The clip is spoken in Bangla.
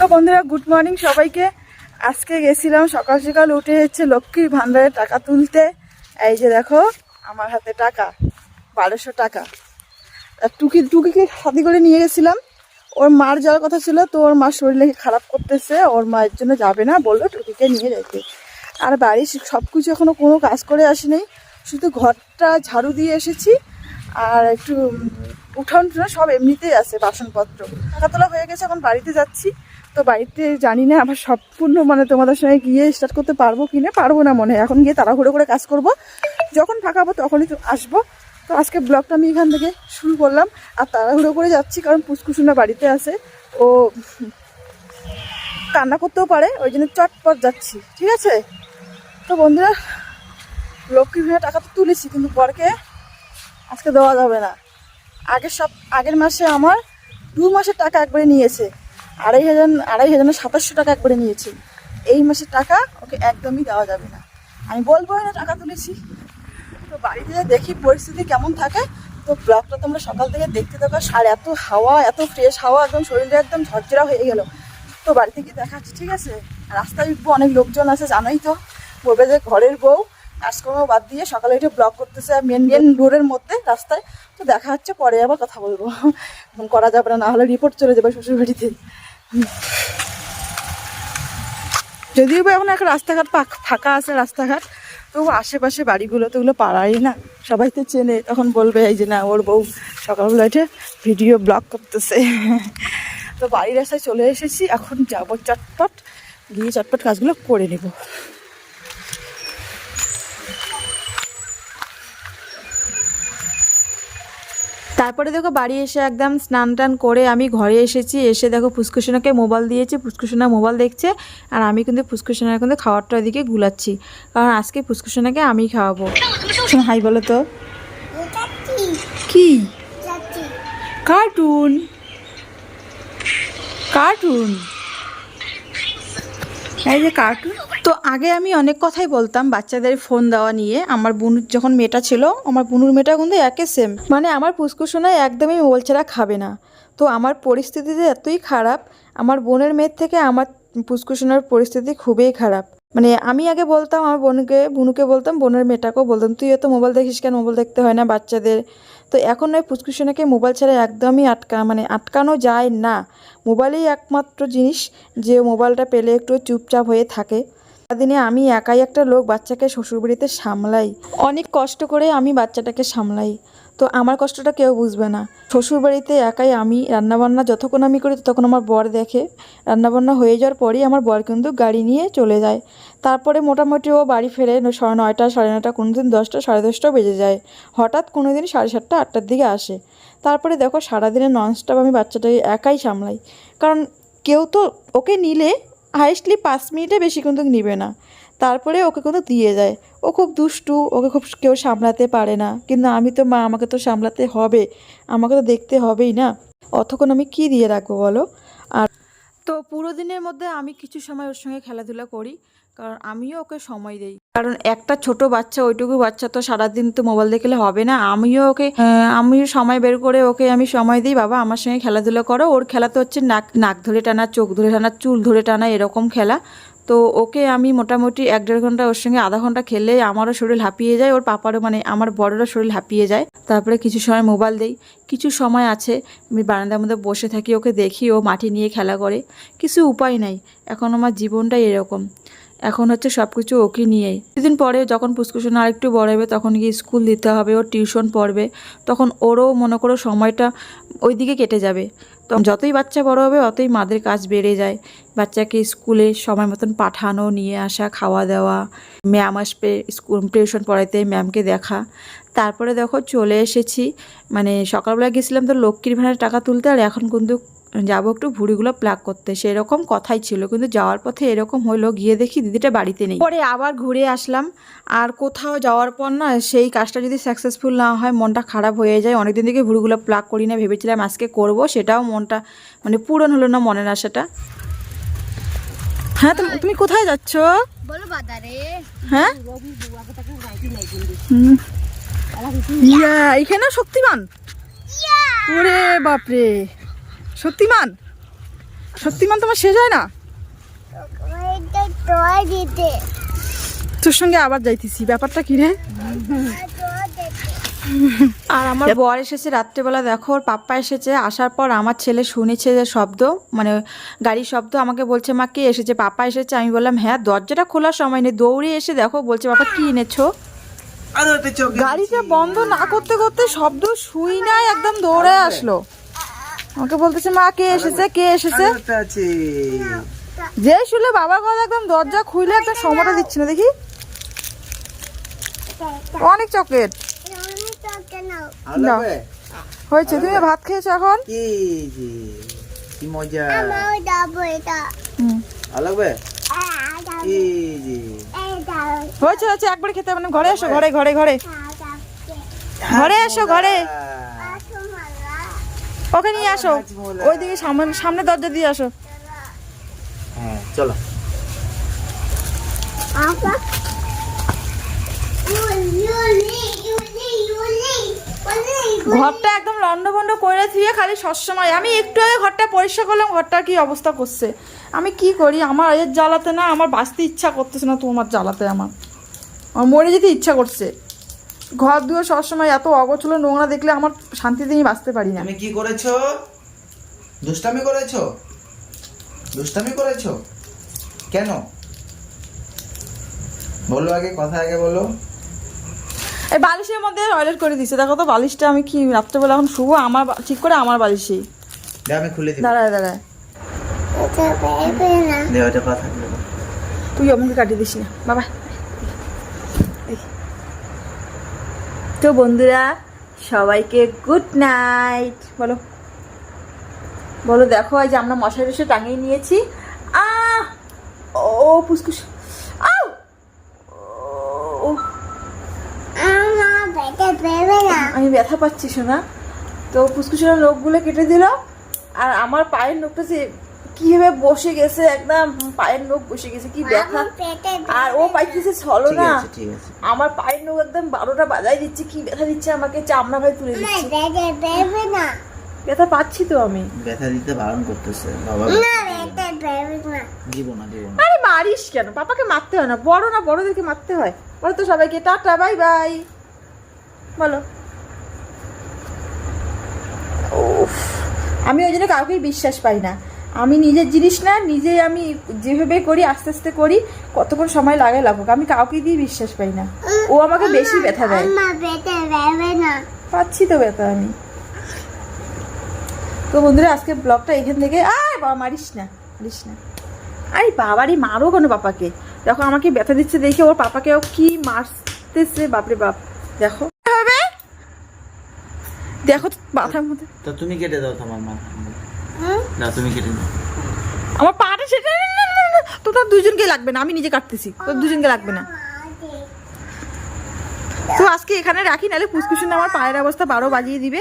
তো বন্ধুরা গুড মর্নিং সবাইকে। আজকে গেছিলাম, সকাল সকাল উঠে হচ্ছে লক্ষ্মীর ভান্ডারে টাকা তুলতে। এই যে দেখো, আমার হাতে টাকা, বারোশো টাকা। টুকি, টুকিকে সাথে করে নিয়ে গেছিলাম। ওর মার যাওয়ার কথা ছিল, তো ওর মার শরীরে খারাপ করতেছে, ওর মায়ের জন্য যাবে না, বলল টুকিকে নিয়ে যেতে। আর বাড়ির সব কিছু এখনও কোনো কাজ করে আসেনি, শুধু ঘরটা ঝাড়ু দিয়ে এসেছি। আর একটু উঠান সব এমনিতেই আছে, বাসনপত্র। টাকা তোলা হয়ে গেছে, এখন বাড়িতে যাচ্ছি। তো বাড়িতে জানি না, আবার সম্পূর্ণ মানে তোমাদের সঙ্গে গিয়ে স্টার্ট করতে পারব কি না, পারব না মনে হয়। এখন গিয়ে তাড়াহুড়ো করে কাজ করব। যখন ফাঁকা হব তখনই তো আসব। তো আজকে ব্লগটা আমি এখান থেকে শুরু করলাম। আর তাড়াহুড়ো করে যাচ্ছি কারণ পুষ্কুসুনা বাড়িতে আছে। ও কান্না করতেও পারে, ওই জন্য চটপট যাচ্ছি, ঠিক আছে? তো বন্ধুরা লক্ষ্মী ভাইয়ের টাকা তো তুলেছি, কিন্তু পরকে আজকে দেওয়া যাবে না। আগের সব আগের মাসে আমার দু মাসের টাকা একবারে নিয়েছে। আড়াই হাজার আড়াই হাজার সাতাশশো টাকা একবারে নিয়েছি। এই মাসের টাকা ওকে একদমই দেওয়া যাবে না। আমি বলব না টাকা তুলেছি। তো বাড়িতে দেখি পরিস্থিতি কেমন থাকে, তো ব্লগটা তোমরা সকাল থেকে দেখতে থাকো। আর এত হাওয়া, এত ফ্রেশ হাওয়া, একদম শরীরটা একদম ঝরঝরা হয়ে গেল। তো বাড়িতে গিয়ে দেখাচ্ছি ঠিক আছে? রাস্তায় উঠবো, অনেক লোকজন আছে, জানোই তো। বলবে যে ঘরের বউ, কাজকর্ম বাদ দিয়ে সকালে উঠে ব্লগ করতেছে মেন মেন রোডের মধ্যে, রাস্তায়। তো দেখা হচ্ছে, পরে আবার কথা বলব। করা যাবে না হলে রিপোর্ট চলে যাবে শ্বশুর বাড়িতে যদিও বা এখন একটা রাস্তাঘাট ফাঁকা আছে রাস্তাঘাট তো আশেপাশে বাড়িগুলো তো ওগুলো পাড়াই না। সবাই তো চেনে, তখন বলবে, এই যে না, ওর বউ সকালবেলা উঠে ভিডিও ব্লগ করতেছে। তো বাড়ির রাস্তায় চলে এসেছি, এখন যাব চটপট, গিয়ে চটপট কাজগুলো করে নেব। তারপরে দেখো বাড়ি এসে একদম স্নান টান করে আমি ঘরে এসেছি এসে দেখো ফুসকুসোনাকে মোবাইল দিয়েছি ফুসকুসোনা মোবাইল দেখছে আর আমি কিন্তু ফুসকুসোনার কিন্তু খাওয়ারটা দিকে গুলাচ্ছি। কারণ আজকে ফুসকুসোনাকে আমি খাওয়াবো। হাই বলো তো। কি? কার্টুন। কার্টুন? যে কার্টুন তো আগে আমি অনেক কথাই বলতাম বাচ্চাদের ফোন দেওয়া নিয়ে। আমার বুনুর যখন মেয়েটা ছিল, আমার বুনুর মেটা কিন্তু একে সেম মানে আমার পুষ্কুসোনায় একদমই মোবাইল ছাড়া খাবে না। তো আমার পরিস্থিতিতে এতই খারাপ, আমার বোনের মেয়ের থেকে আমার পুষ্কুসোনার পরিস্থিতি খুবই খারাপ। মানে আমি আগে বলতাম, আমার বোনকে, বুনুকে বলতাম, বোনের মেয়েটাকেও বলতাম, তুই এত মোবাইল দেখিস কেন? মোবাইল দেখতে হয় না বাচ্চাদের? তো এখন ওই পুষ্কুসোনাকে মোবাইল ছাড়া একদমই আটকা মানে আটকানো যায় না। মোবাইলেই একমাত্র জিনিস যে মোবাইলটা পেলে একটু চুপচাপ হয়ে থাকে। সারাদিনে আমি একাই একটা লোক বাচ্চাকে শ্বশুরবাড়িতে সামলাই। অনেক কষ্ট করে আমি বাচ্চাটাকে সামলাই। তো আমার কষ্টটা কেউ বুঝবে না। শ্বশুরবাড়িতে একাই আমি রান্নাবান্না যতক্ষণ আমি করি ততক্ষণ আমার বর দেখে। রান্নাবান্না হয়ে যাওয়ার পরেই আমার বর কিন্তু গাড়ি নিয়ে চলে যায়। তারপরে মোটামুটি ও বাড়ি ফেরে সাড়ে নয়টা সাড়ে নয়টা কোনো দিন দশটা, সাড়ে দশটাও বেজে যায়। হঠাৎ কোনো দিন সাড়ে সাতটা, আটটার দিকে আসে। তারপরে দেখো সারাদিনে নন ননস্টপ আমি বাচ্চাটাকে একাই সামলাই। কারণ কেউ তো ওকে নিলে হাইস্টলি পাঁচ মিনিটে বেশি কিন্তু নিবে না। তারপরে ওকে কিন্তু দিয়ে যায়। ও খুব দুষ্টু, ওকে খুব কেউ সামলাতে পারে না। কিন্তু আমি তো, মা, আমাকে তো সামলাতে হবে। আমাকে তো দেখতে হবেই না। অতক্ষণ আমি কি দিয়ে রাখব বলো? আর তো পুরো দিনের মধ্যে আমি কিছু সময় ওর সঙ্গে খেলাধুলা করি, কারণ আমিও ওকে সময় দেই। কারণ একটা ছোট বাচ্চা, ওইটুকু বাচ্চা তো সারাদিন তো মোবাইল দেখলে হবে না। আমিও ওকে আমিও সময় বের করে ওকে আমি সময় দিই, বাবা, আমার সঙ্গে খেলাধুলা করো। ওর খেলা তো হচ্ছে নাক নাক ধরে টানা, চোখ ধরে টানা, চুল ধরে টানা, এরকম খেলা। তো ওকে আমি মোটামুটি এক দেড় ঘণ্টা ওর সঙ্গে আধা ঘণ্টা খেলে আমারও শরীর হাঁপিয়ে যায়, ওর পাপারও মানে আমার বড়রও শরীর হাঁপিয়ে যায়। তারপরে কিছু সময় মোবাইল দেই। কিছু সময় আছে, আমি বারান্দার মধ্যে বসে থাকি, ওকে দেখি, ও মাটি নিয়ে খেলা করে। কিছু উপায় নাই। এখন আমার জীবনটাই এরকম। এখন হচ্ছে সব কিছু ওকে নিয়েই। কিছুদিন পরে যখন পুষ্কুসোনা আরেকটু বড় হবে, তখন গিয়ে স্কুল দিতে হবে, ওর টিউশন পড়বে। তখন ওরও মনে করো সময়টা ওই দিকে কেটে যাবে। তো যতই বাচ্চা বড় হবে, অতই মাদের কাজ বেড়ে যায়। বাচ্চাকে স্কুলে সময় মতন পাঠানো, নিয়ে আসা, খাওয়া দাওয়া। ম্যাম আসবে স্কুল, টিউশন পড়াইতে, ম্যামকে দেখা। তারপরে দেখো চলে এসেছি। মানে সকালবেলা গেছিলাম তো লক্ষ্মীর ভাড়ার টাকা তুলতে, আর এখন কিন্তু যাব একটু ভুড়িগুলো প্লাক করতে। সেরকম কথাই ছিল কিন্তু যাওয়ার পথে এরকম হলো গিয়ে দেখি দিদিটা বাড়িতে নেই। পরে আবার ঘুরে আসলাম। আর কোথাও যাওয়ার পর না সেই কাজটা যদি সাকসেসফুল না হয় মনটা খারাপ হয়ে যায়। অনেকদিন থেকে ভুড়িগুলো প্লাক করি না ভেবেছিলাম আজকে করব সেটাও মনটা মানে পূরণ হলো না মনের আশাটা। হ্যাঁ তুমি- কোথায় যাচ্ছ? হ্যাঁ। ইয়া এখানে শক্তিমান? ওরে বাপরে। শক্তিমান সত্যি মান তোমার শেষ হয় না? তোর সঙ্গে আবার যাইতেছি ব্যাপারটা কি রে? আর আমার বর এসেছে রাত্রেবেলা দেখো ওর পাপ্পা এসেছে আসার পর আমার ছেলে শুনেছে যে শব্দ মানে গাড়ির শব্দ আমাকে বলছে মা কে এসেছে? পাপা এসেছে আমি বললাম হ্যাঁ দরজাটা খোলার সময় নেই দৌড়ে এসে দেখো বলছে বাবা কি এনেছো? গাড়িটা বন্ধ না করতে করতে শব্দ শুই নাই একদম দৌড়ে আসলো। আমাকে বলতেছে মা কে এসেছে? কে এসেছে? একটা যে শুলে বাবার কথা একদম দরজা খুলে একদম সময়টা দিচ্ছে না দেখি। অনেক চকলেট। হয়েছে তুমি ভাত খেয়েছো এখন? কি মজা। লাগবে। হয়েছে হয়েছে একবার খেতে হবে না। ঘরে এসো ঘরে ঘরে ঘরে। ঘরে এসো ঘরে। ওকে নিয়ে আসো। ওইদিকে সামনে সামনে দরজা দিয়ে আসো। হ্যাঁ চলো। ঘরটা একদম লন্ড ভন্ড করে ধুয়ে খালি সবসময়। আমি একটু আগে ঘরটা পরিষ্কার করলাম ঘরটা কি অবস্থা করছে? আমি কি করি? আমার এর জ্বালাতে না আমার বাঁচতে ইচ্ছা করতেছে না তোমার জ্বালাতে আমার। আমার মরে যেতে ইচ্ছা করছে। ঘর দুয়ে সবসময় এত অগোছলো নোংরা দেখলে আমার শান্তিতে আমি বাঁচতে পারি না। তুমি কি করেছ? দুষ্টামি করেছ? দুষ্টামি করেছ? কেন? বলো আগে কথা আগে বলো। এই বালিশের মধ্যে টয়লেট করে দিছে। দেখো তো বালিশটা আমি কি রাত্রেবেলা এখন শুভ আমার ঠিক করে আমার বালিশেই। দে আমি খুলে দিব। দাঁড়ায় দাঁড়ায়। তুই আমাকে কাটিয়ে দিস না। বাবা। তো বন্ধুরা, সবাইকে গুড নাইট বলো। বলো, দেখো আজ আমরা মশারি রসে টাঙিয়ে নিয়েছি। আহ! ও পুসকুস। আমি ব্যথা পাচ্ছি শোনা তো ফুসকুসের লোকগুলো কেটে দিল। আর আমার পায়ের লোকটা যে কীভাবে বসে গেছে? একদম পায়ের নখ বসে গেছে কি ব্যথা। আর ও পাইতেছে ছলো না? আছে ঠিক আছে। আমার পায়ের নখ একদম বারোটা বাজাই দিচ্ছে কি ব্যথা দিচ্ছে আমাকে চামড়া ভাই তুলে দিচ্ছে। না। ব্যথা পাচ্ছি তো আমি। ব্যথা দিতে বারণ করতেছে বাবা। আরে মারিস কেন? পাপাকে মারতে হয় না। বড় না বড়দেরকে মারতে হয়। বলো তো সবাইকে টাটা বাই বাই। বলো। উফ, আমি ওই জন্য কাউকেই বিশ্বাস পাই না। আমি নিজের জিনিস না নিজে আমি যেভাবে করি আস্তে আস্তে করি কতক্ষণ সময় লাগে লাগুক। আমি কাউকে দিয়ে বিশ্বাস পাই না। ও আমাকে বেশি ব্যথা দেয়। পাচ্ছি তো ব্যথা আমি। তো বন্ধুরা আজকে ব্লগটা এখান থেকে আয় বাবা মারিস না মারিস না। আরে বাবারই মারো কেন পাপাকে দেখো আমাকে ব্যথা দিচ্ছে দেখে ওর পাপাকেও কি মারতেছে বাপরে বাপ। দেখো। হবে? দেখো মাথার মধ্যে। তো তুমি কেটে দাও তোমার মা হুম? না, তুমি কেটে নাও। আমার পাটা সেটা তো তোর দুজনকে লাগবে না, আমি নিজে কাটতেছি। তোর দুজনকে লাগবে না। তো আজকে এখানে রাখি, নাহলে ফুসকুসুন আমার পায়ের অবস্থা বারো বাজিয়ে দিবে।